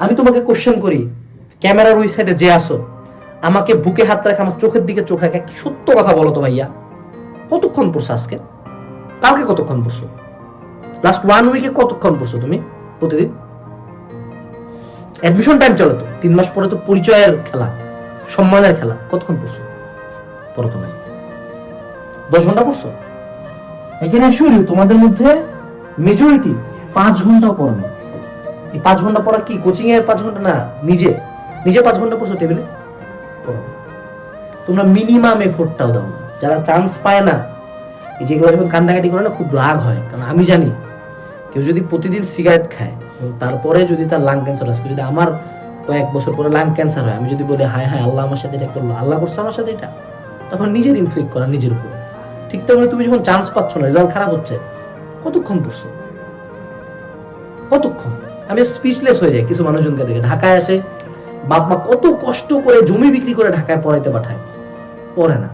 আমি তোমাকে কোশ্চেন করি ক্যামেরার ওই সাইডে যে আসো আমাকে বুকে হাত রাখে আমার চোখের দিকে চোখ রাখে কি সত্য কথা বলো তো ভাইয়া। কতক্ষণ পড়ছো আজকে? কালকে কতক্ষণ পড়ছো? লাস্ট ওয়ান উইকে কতক্ষণ পড়ছো তুমি প্রতিদিন? অ্যাডমিশন টাইম চলে তো, তিন মাস পরে তো পরিচয়ের খেলা, সম্মানের খেলা, কতক্ষণ পড়ছো? পড়ো তো নাই দশ ঘণ্টা পড়ছো? এখানে শুরু তোমাদের মধ্যে মেজরিটি পাঁচ ঘন্টাও পড়ো না এই পাঁচ ঘণ্টা পড়া কি? কোচিং এর পাঁচ ঘণ্টা? না, নিজে। নিজে পাঁচ ঘণ্টা পড়ছো টেবিলে তোমরা মিনিমাম এফোর্টটাও দাও। যারা চান্স পায় না, এই যেগুলো যখন কান্দাকাটি করে না, খুব রাগ হয়। কারণ আমি জানি, কেউ যদি প্রতিদিন সিগারেট খায় তারপরে যদি তার লাং ক্যান্সার আসে যদি আমার কয়েক বছর পরে লাং ক্যান্সার হয়, আমি যদি বলি, হায় হায়, আল্লাহ আমার সাথে এটা করল। আল্লাহ করছে আমার সাথে এটা। তখন নিজের ইনফ্লিক্ট করা, নিজের উপর। ঠিক তেমনি তুমি যখন চান্স পাচ্ছ না রেজাল্ট খারাপ হচ্ছে, কতক্ষণ পড়ছো? কতক্ষণ? আমি স্পিচলেস হয়ে যাই কিছু মানুষজনকে দেখে। ঢাকায় আসে, বাপ মা কত কষ্ট করে জমি বিক্রি করে ঢাকায় পড়াইতে পাঠায়। পড়ে না।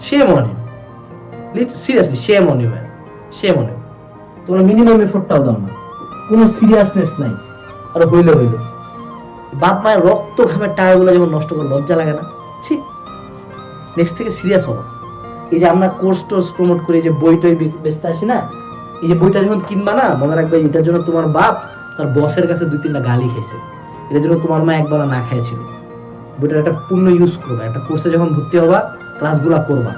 সে মনে সিরিয়াসলি সে মনে ম্যান সে মনে তোমরা মিনিমাম এফোর্টটাও দাও না। কোনো সিরিয়াসনেস নাই। আর হইলে, হইল। বাপ মায়ের রক্ত ঘামের টাকাগুলো যেমন নষ্ট করে লজ্জা লাগে না, ছি। নেক্সট থেকে সিরিয়াস হব। এই যে আমরা কোর্স টোর্স প্রমোট করি যে বই টই বেচতে আসি না এই যে বইটা যখন কিনবা না, মনে রাখবে এটার জন্য তোমার বাপ তার বসের কাছে দুই তিনটা গালি খাইছে। এটার জন্য তোমার মা একবার না খাইছিল। বইটার একটা পূর্ণ ইউজ করবা। একটা কোর্সে যখন ভর্তি হবা ক্লাসগুলো করবা।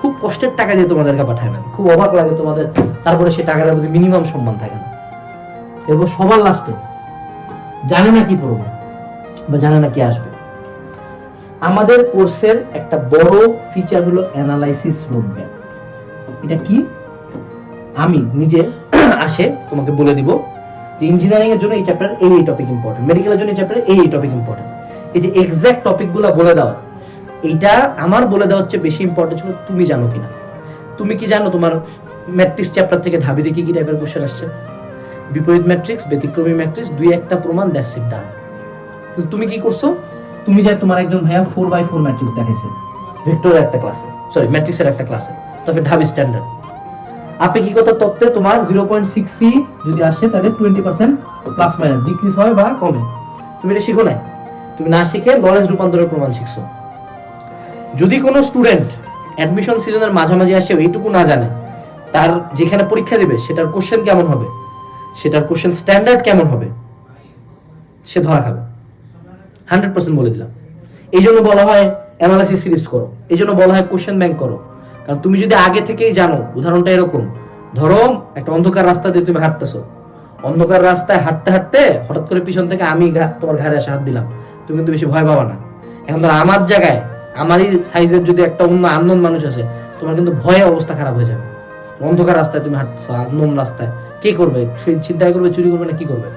খুব কষ্টের টাকা দিয়ে তোমাদেরকে পাঠায় না। খুব অবাক লাগে তোমাদের। তারপরে সে টাকাটার প্রতি মিনিমাম সম্মান থাকে না। এরপর সবার লাস্টে জানে না কি পড়ব বা জানে না কি আসবে। আমাদের কোর্সের একটা বড় ফিচার হলো অ্যানালাইসিস রোডম্যাপ এটা কি? আমি নিজে আসে তোমাকে বলে দিব যে ইঞ্জিনিয়ারিং এর জন্য এই চ্যাপ্টার এই এই টপিক ইম্পর্টেন্ট মেডিকেলের জন্য এই চ্যাপ্টার এই এই টপিক ইম্পর্টেন্ট এই যে এক্সাক্ট টপিকগুলো বলে দেওয়া, এইটা আমার বলে দেওয়া হচ্ছে বেশি ইম্পর্টেন্ট ছিল তুমি জানো কি না তুমি কি জানো তোমার ম্যাট্রিক্স চ্যাপ্টার থেকে ঢাবি দেখি কি টাইপের কোশ্চেন আসছে? বিপরীত ম্যাট্রিক্স ব্যতিক্রমী ম্যাট্রিক্স দুই একটা প্রমাণ দ্যাটস ইট ডান তুমি কি করছ? তুমি যে তোমার একজন ভাইয়া ফোর বাই ফোর ম্যাট্রিক্স দেখাইছে ভেক্টরের একটা ক্লাসে সরি ম্যাট্রিক্সের একটা ক্লাসে তবে ঢাবি স্ট্যান্ডার্ড আপেক্ষিকতা তত্ত্বে তোমার জিরো পয়েন্ট সিক্স সি যদি আসে, তাহলে twenty percent plus minus decrease হয় বা কমে। তুমি এটা শিখো নাই? তুমি না শিখে নলেজ রূপান্তরের প্রমাণ শিখছো। যদি কোনো স্টুডেন্ট অ্যাডমিশন সিজনের মাঝামাঝি আসে এইটুকু না জানে, তার যেখানে পরীক্ষা দেবে, সেটার কোশ্চেন কেমন হবে? সেটার কোশ্চেন স্ট্যান্ডার্ড কেমন হবে? সে ধরা খাবে। হান্ড্রেড পার্সেন্ট বলে দিলাম। এই জন্য বলা হয় অ্যানালাইসিস সিরিজ করো। এই জন্য বলা হয় কোশ্চেন ব্যাংক করো। কারণ তুমি যদি আগে থেকেই জানো, উদাহরণটা এরকম। ধরো, একটা অন্ধকার রাস্তা দিয়ে তুমি হাঁটতেছো। অন্ধকার রাস্তায় হাঁটতে হাঁটতে হঠাৎ করে পিছন থেকে আমি তোমার ঘাড়ে এসে হাত দিলাম। তুমি কিন্তু বেশি ভয় পাবা না। এখন ধরো, আমার জায়গায়, আমারই সাইজের যদি একটা অন্য আননোন মানুষ আছে তোমার কিন্তু ভয়ে অবস্থা খারাপ হয়ে যাবে। অন্ধকার রাস্তায় তুমি হাঁটছো আননোন রাস্তায়। কে করবে? সে চিন্তাই করবে, চুরি করবে না, কি করবে?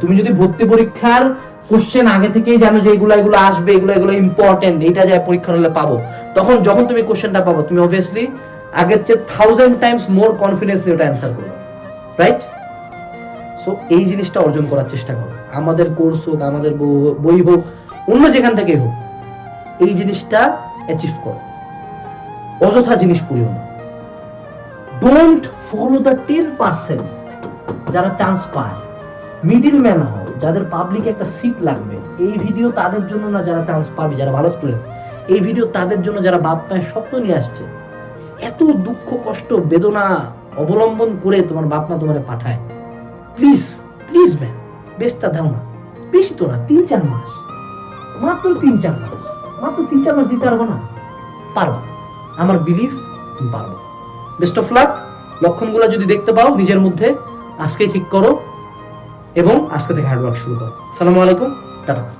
তুমি যদি ভর্তি পরীক্ষার কোশ্চেন আগে থেকেই জানো যে এগুলো এগুলো আসবে, এগুলো এগুলো ইম্পর্টেন্ট এটা যায় পরীক্ষা হলে পাবো। তখন যখন তুমি কোশ্চেনটা পাবো, তুমি অবভিয়াসলি আগের চেয়ে থাউজেন্ড টাইমস মোর কনফিডেন্স নিয়ে ওটা অ্যান্সার করবে রাইট সো এই জিনিসটা অর্জন করার চেষ্টা করো। আমাদের কোর্স হোক, আমাদের বই- হোক অন্য যেখান থেকেই হোক, এই জিনিসটা অ্যাচিভ করো। অযথা জিনিস পড়িও না। Don't follow the ten percent যারা চান্স পায়। মিডিল ম্যান হও, যাদের পাবলিকে একটা সিট লাগবে। এই ভিডিও তাদের জন্য না যারা চান্স পাবে, যারা ভালো স্টুডেন্ট এই ভিডিও তাদের জন্য যারা বাপ মায়ের স্বপ্ন নিয়ে আসছে। এত দুঃখ, কষ্ট, বেদনা অবলম্বন করে তোমার বাপ মা তোমার পাঠায়। প্লিজ প্লিজ ম্যাম বেশটা দাও না। বেশি তো না, তিন চার মাস। মাত্র তিন চার মাস। মাত্র তিন চার মাস দিতে পারব না? পারব আমার বিলিফ তুমি পারব। বেস্ট অফ লাক লক্ষণগুলো যদি দেখতে পাও নিজের মধ্যে, আজকেই ঠিক করো। এবং আজকে থেকে হার্ডওয়ার্ক শুরু করো। সালামু আলাইকুম টাটা।